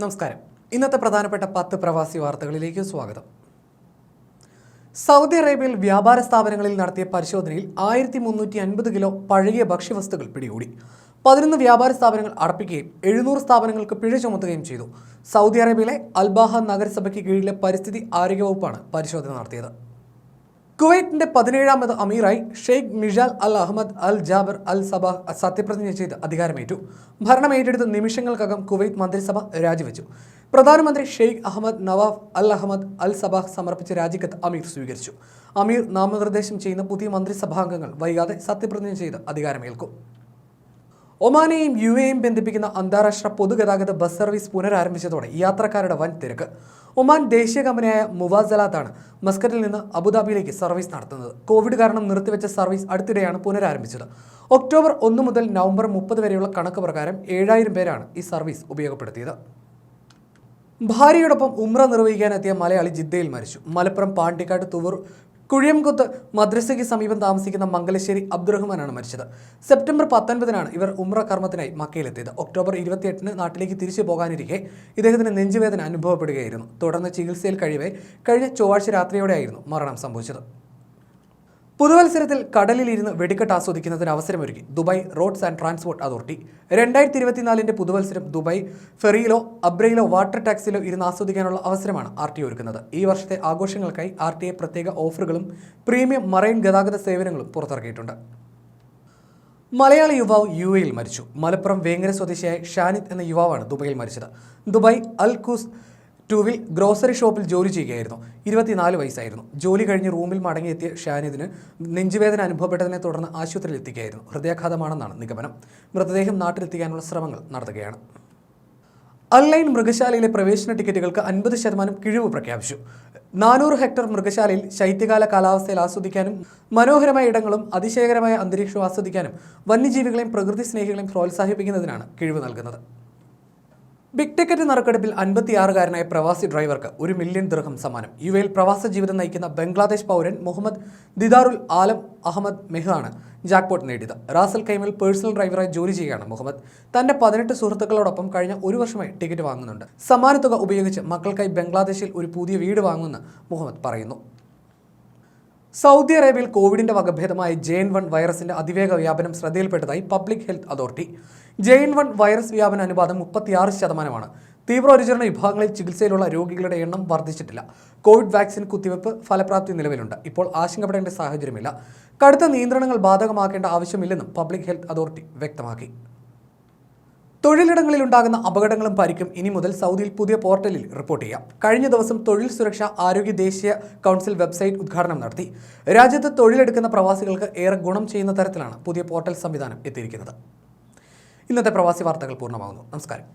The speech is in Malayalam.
നമസ്കാരം. ഇന്നത്തെ പ്രധാനപ്പെട്ട പത്ത് പ്രവാസി വാർത്തകളിലേക്ക് സ്വാഗതം. സൗദി അറേബ്യയിൽ വ്യാപാര സ്ഥാപനങ്ങളിൽ നടത്തിയ പരിശോധനയിൽ ആയിരത്തി മുന്നൂറ്റി അൻപത് കിലോ പഴകിയ ഭക്ഷ്യവസ്തുക്കൾ പിടികൂടി. പതിനൊന്ന് വ്യാപാര സ്ഥാപനങ്ങൾ അടപ്പിക്കുകയും എഴുന്നൂറ് സ്ഥാപനങ്ങൾക്ക് പിഴ ചുമത്തുകയും ചെയ്തു. സൗദി അറേബ്യയിലെ അൽബാഹ നഗരസഭയ്ക്ക് കീഴിലെ പരിസ്ഥിതി ആരോഗ്യ വകുപ്പാണ് പരിശോധന നടത്തിയത്. കുവൈറ്റിന്റെ പതിനേഴാമത് അമീറായി Sheikh Mishal Al Ahmad Al Jaber Al Sabah സത്യപ്രതിജ്ഞ ചെയ്ത് അധികാരമേറ്റു. ഭരണം ഏറ്റെടുത്ത നിമിഷങ്ങൾക്കകം കുവൈറ്റ് മന്ത്രിസഭ രാജിവെച്ചു. പ്രധാനമന്ത്രി Sheikh Ahmad Nawaf Al Ahmad Al Sabah സമർപ്പിച്ച രാജിക്കത്ത് അമീർ സ്വീകരിച്ചു. അമീർ നാമനിർദ്ദേശം ചെയ്യുന്ന പുതിയ മന്ത്രിസഭാംഗങ്ങൾ വൈകാതെ സത്യപ്രതിജ്ഞ ചെയ്ത് അധികാരമേൽക്കും. ഒമാനെയും യു എയും ബന്ധിപ്പിക്കുന്ന അന്താരാഷ്ട്ര പൊതുഗതാഗത ബസ് സർവീസ് പുനരാരംഭിച്ചതോടെ യാത്രക്കാരുടെ വൻ തിരക്ക് ഒമാൻ ദേശീയ കമ്പനിയായ മുവാസലാത്താണ് മസ്കറ്റിൽ നിന്ന് അബുദാബിയിലേക്ക് സർവീസ് നടത്തുന്നത്. കോവിഡ് കാരണം നിർത്തിവെച്ച സർവീസ് അടുത്തിടെയാണ് പുനരാരംഭിച്ചത്. ഒക്ടോബർ ഒന്ന് മുതൽ നവംബർ മുപ്പത് വരെയുള്ള കണക്ക് പ്രകാരം ഏഴായിരം പേരാണ് ഈ സർവീസ് ഉപയോഗപ്പെടുത്തിയത്. ഭാര്യയോടൊപ്പം ഉമ്ര നിർവഹിക്കാനെത്തിയ മലയാളി ജിദ്ദയിൽ മരിച്ചു. മലപ്പുറം പാണ്ടിക്കാട് തുവൂർ കുഴിയംകുത്ത് മദ്രസയ്ക്ക് സമീപം താമസിക്കുന്ന മംഗലശ്ശേരി അബ്ദുറഹ്മാനാണ് മരിച്ചത്. സെപ്റ്റംബർ പത്തൊൻപതിനാണ് ഇവർ ഉമ്ര കർമ്മത്തിനായി മക്കയിലെത്തിയത്. ഒക്ടോബർ ഇരുപത്തിയെട്ടിന് നാട്ടിലേക്ക് തിരിച്ചു പോകാനിരിക്കെ ഇദ്ദേഹത്തിന് നെഞ്ചുവേദന അനുഭവപ്പെടുകയായിരുന്നു. തുടർന്ന് ചികിത്സയിൽ കഴിയവേ കഴിഞ്ഞ ചൊവ്വാഴ്ച രാത്രിയോടെയായിരുന്നു മരണം സംഭവിച്ചത്. പുതുവത്സരത്തിൽ കടലിൽ കടലിലിരുന്ന് വെടിക്കെട്ട് ആസ്വദിക്കുന്നതിന് അവസരമൊരുക്കി Dubai roads and transport authority. രണ്ടായിരത്തി ഇരുപത്തിനാലിന്റെ പുതുവത്സരം ദുബായ് ഫെറിയിലോ അബ്രയിലോ വാട്ടർ ടാക്സിലോ ഇരുന്ന് ആസ്വദിക്കാനുള്ള അവസരമാണ് ആർ ടി ഒരുക്കുന്നത്. ഈ വർഷത്തെ ആഘോഷങ്ങൾക്കായി ആർ ടി പ്രത്യേക ഓഫറുകളും പ്രീമിയം മറൈൻ ഗതാഗത സേവനങ്ങളും പുറത്തിറക്കിയിട്ടുണ്ട്. മലയാളി യുവാവ് യു എയിൽ മരിച്ചു. മലപ്പുറം വേങ്ങര സ്വദേശിയായ ഷാനിത് എന്ന യുവാവാണ് ദുബായിൽ മരിച്ചത്. ദുബായ് അൽ ഖൂസ് ടൂവിൽ ഗ്രോസറി ഷോപ്പിൽ ജോലി ചെയ്യുകയായിരുന്നു. ഇരുപത്തിനാല് വയസ്സായിരുന്നു. ജോലി കഴിഞ്ഞ് റൂമിൽ മടങ്ങിയെത്തിയ ഷാനിദിന് നെഞ്ചുവേദന അനുഭവപ്പെട്ടതിനെ തുടർന്ന് ആശുപത്രിയിൽ എത്തിക്കുകയായിരുന്നു. ഹൃദയാഘാതമാണെന്നാണ് നിഗമനം. മൃതദേഹം നാട്ടിലെത്തിക്കാനുള്ള ശ്രമങ്ങൾ നടത്തുകയാണ്. ഓൺലൈൻ മൃഗശാലയിലെ പ്രവേശന ടിക്കറ്റുകൾക്ക് അൻപത് ശതമാനം കിഴിവ് പ്രഖ്യാപിച്ചു. നാനൂറ് ഹെക്ടർ മൃഗശാലയിൽ ശൈത്യകാല കാലാവസ്ഥയിൽ ആസ്വദിക്കാനും മനോഹരമായ ഇടങ്ങളും അതിശയകരമായ അന്തരീക്ഷവും ആസ്വദിക്കാനും വന്യജീവികളെയും പ്രകൃതി സ്നേഹികളെയും പ്രോത്സാഹിപ്പിക്കുന്നതിനാണ് കിഴിവ് നൽകുന്നത്. ബിഗ് ടിക്കറ്റ് നറുക്കെടുപ്പിൽ അൻപത്തിയാറുകാരനായ പ്രവാസി ഡ്രൈവർക്ക് ഒരു മില്യൺ ദൃഹം സമ്മാനം. യു എയിൽ പ്രവാസ ജീവിതം നയിക്കുന്ന ബംഗ്ലാദേശ് പൗരൻ മുഹമ്മദ് ദിദാറുൽ ആലം അഹമ്മദ് മെഹാണ് ജാക്ക്പോട്ട് നേടിയത്. റാസൽ കൈമിൽ പേഴ്സണൽ ഡ്രൈവറായി ജോലി ചെയ്യുകയാണ് മുഹമ്മദ്. തന്റെ പതിനെട്ട് സുഹൃത്തുക്കളോടൊപ്പം കഴിഞ്ഞ ഒരു വർഷമായി ടിക്കറ്റ് വാങ്ങുന്നുണ്ട്. സമ്മാനത്തുക ഉപയോഗിച്ച് മക്കൾക്കായി ബംഗ്ലാദേശിൽ ഒരു പുതിയ വീട് വാങ്ങുമെന്ന് മുഹമ്മദ് പറയുന്നു. സൗദി അറേബ്യയിൽ കോവിഡിന്റെ വകഭേദമായ ജെയിൻ വൺ വൈറസിന്റെ അതിവേഗ വ്യാപനം ശ്രദ്ധയിൽപ്പെട്ടതായി public health authority. JN one virus വ്യാപന അനുപാതം മുപ്പത്തിയാറ് ശതമാനമാണ്. തീവ്രപരിചരണ വിഭാഗങ്ങളിൽ ചികിത്സയിലുള്ള രോഗികളുടെ എണ്ണം വർദ്ധിച്ചിട്ടില്ല. കോവിഡ് വാക്സിൻ കുത്തിവയ്പ് ഫലപ്രാപ്തി നിലവിലുണ്ട്. ഇപ്പോൾ ആശങ്കപ്പെടേണ്ട സാഹചര്യമില്ല. കടുത്ത നിയന്ത്രണങ്ങൾ ബാധകമാക്കേണ്ട ആവശ്യമില്ലെന്നും പബ്ലിക് ഹെൽത്ത് അതോറിറ്റി വ്യക്തമാക്കി. തൊഴിലിടങ്ങളിൽ ഉണ്ടാകുന്ന അപകടങ്ങളും പരിക്കും ഇനി മുതൽ സൗദിയിൽ പുതിയ പോർട്ടലിൽ റിപ്പോർട്ട് ചെയ്യാം. കഴിഞ്ഞ ദിവസം തൊഴിൽ സുരക്ഷ ആരോഗ്യ ദേശീയ കൗൺസിൽ വെബ്സൈറ്റ് ഉദ്ഘാടനം നടത്തി. രാജ്യത്ത് തൊഴിലെടുക്കുന്ന പ്രവാസികൾക്ക് ഏറെ ഗുണം ചെയ്യുന്ന തരത്തിലാണ് പുതിയ പോർട്ടൽ സംവിധാനം എത്തിയിരിക്കുന്നത്. ഇന്നത്തെ പ്രവാസി വാർത്തകൾ പൂർണമാകുന്നു. നമസ്കാരം.